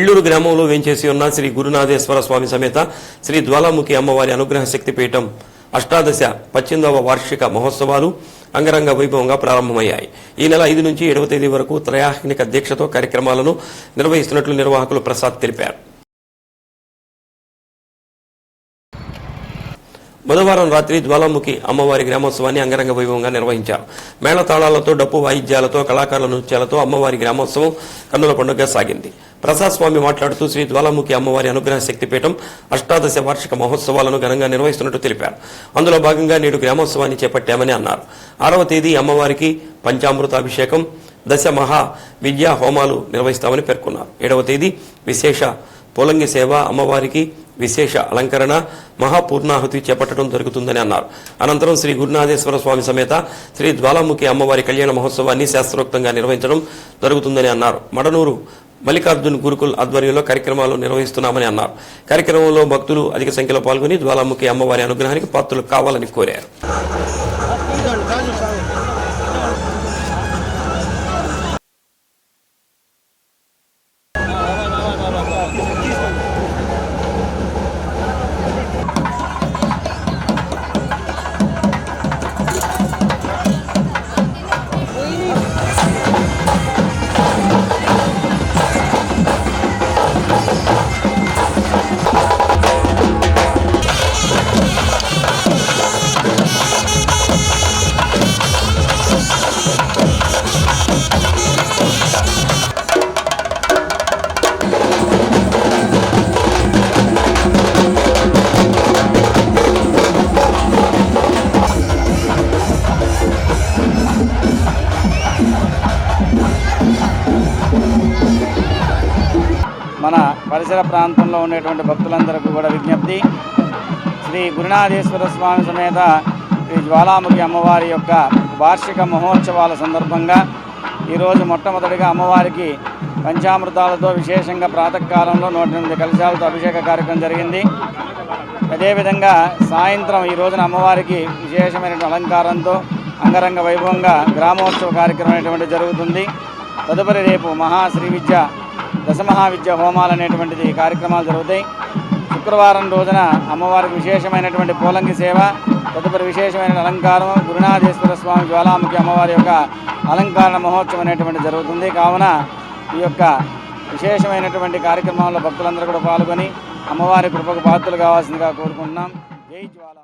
పెళ్ళూరు గ్రామంలో వేంచేసి ఉన్న శ్రీ గురునాథేశ్వర స్వామి సమేత శ్రీ జ్వాలాముఖి అమ్మవారి అనుగ్రహ శక్తిపీఠం అష్టాదశ పద్దెనిమిదవ వార్షిక మహోత్సవాలు అంగరంగ వైభవంగా ప్రారంభమయ్యాయి. ఈ నెల ఐదు నుంచి ఏడవ తేదీ వరకు త్రయాహ్నిక దీక్షతో కార్యక్రమాలను నిర్వహిస్తున్నట్లు నిర్వాహకులు ప్రసాద్ తెలిపారు. బుధవారం రాత్రి జ్వాలాముఖి అమ్మవారి గ్రామోత్సవాన్ని అంగరంగ వైభవంగా నిర్వహించారు. మేళతాళాలతో డప్పు వాయిద్యాలతో కళాకారుల నృత్యాలతో అమ్మవారి గ్రామోత్సవం కన్నుల పండుగ సాగింది. ప్రసాద్ స్వామి మాట్లాడుతూ శ్రీ జ్వాలాముఖి అమ్మవారి అనుగ్రహ శక్తిపీఠం అష్టాదశ వార్షిక మహోత్సవాలను ఘనంగా నిర్వహిస్తున్నట్టు తెలిపారు. అందులో భాగంగా నేడు గ్రామోత్సవాన్ని చేపట్టామని అన్నారు. ఆరవ తేదీ అమ్మవారికి పంచామృతాభిషేకం దశ మహా విద్యా హోమాలు నిర్వహిస్తామని పేర్కొన్నారు. ఏడవ తేదీ విశేష పోలంగి సేవ అమ్మవారికి విశేష అలంకరణ మహాపూర్ణాహుతి చేపట్టడం జరుగుతుందని అన్నారు. అనంతరం శ్రీ గురునాథేశ్వర స్వామి సమేత శ్రీ జ్వాలాముఖి అమ్మవారి కళ్యాణ మహోత్సవాన్ని శాస్త్రోక్తంగా నిర్వహించడం జరుగుతుందని అన్నారు. మడనూరు మల్లికార్జున్ గురుకుల్ ఆధ్వర్యంలో కార్యక్రమాలు నిర్వహిస్తున్నామని అన్నారు. కార్యక్రమంలో భక్తులు అధిక సంఖ్యలో పాల్గొని జ్వాలాముఖి అమ్మవారి అనుగ్రహానికి పాత్రలు కావాలని కోరారు. మన పరిసర ప్రాంతంలో ఉండేటువంటి భక్తులందరికీ కూడా విజ్ఞప్తి. శ్రీ గురునాథేశ్వర స్వామి సమేత శ్రీ జ్వాలాముఖి అమ్మవారి యొక్క వార్షిక మహోత్సవాల సందర్భంగా ఈరోజు మొట్టమొదటిగా అమ్మవారికి పంచామృతాలతో విశేషంగా ప్రాతకాలంలో నూట ఎనిమిది కలశాలతో అభిషేక కార్యక్రమం జరిగింది. అదేవిధంగా సాయంత్రం ఈ రోజున అమ్మవారికి విశేషమైనటువంటి అలంకారంతో అంగరంగ వైభవంగా గ్రామోత్సవ కార్యక్రమం అనేటువంటి జరుగుతుంది. తదుపరి రేపు మహాశ్రీ విద్య దశమహావిద్య హోమాలు అనేటువంటిది కార్యక్రమాలు జరుగుతాయి. శుక్రవారం రోజున అమ్మవారికి విశేషమైనటువంటి పోలంగి సేవ తదుపరి విశేషమైన అలంకారం గురునాథేశ్వర స్వామి జ్వాలాముఖి అమ్మవారి యొక్క అలంకరణ మహోత్సవం అనేటువంటి జరుగుతుంది. కావున ఈ యొక్క విశేషమైనటువంటి కార్యక్రమంలో భక్తులందరూ కూడా పాల్గొని అమ్మవారి కృపకు పాత్రలు కావాల్సిందిగా కోరుకుంటున్నాం. జై జ్వాలా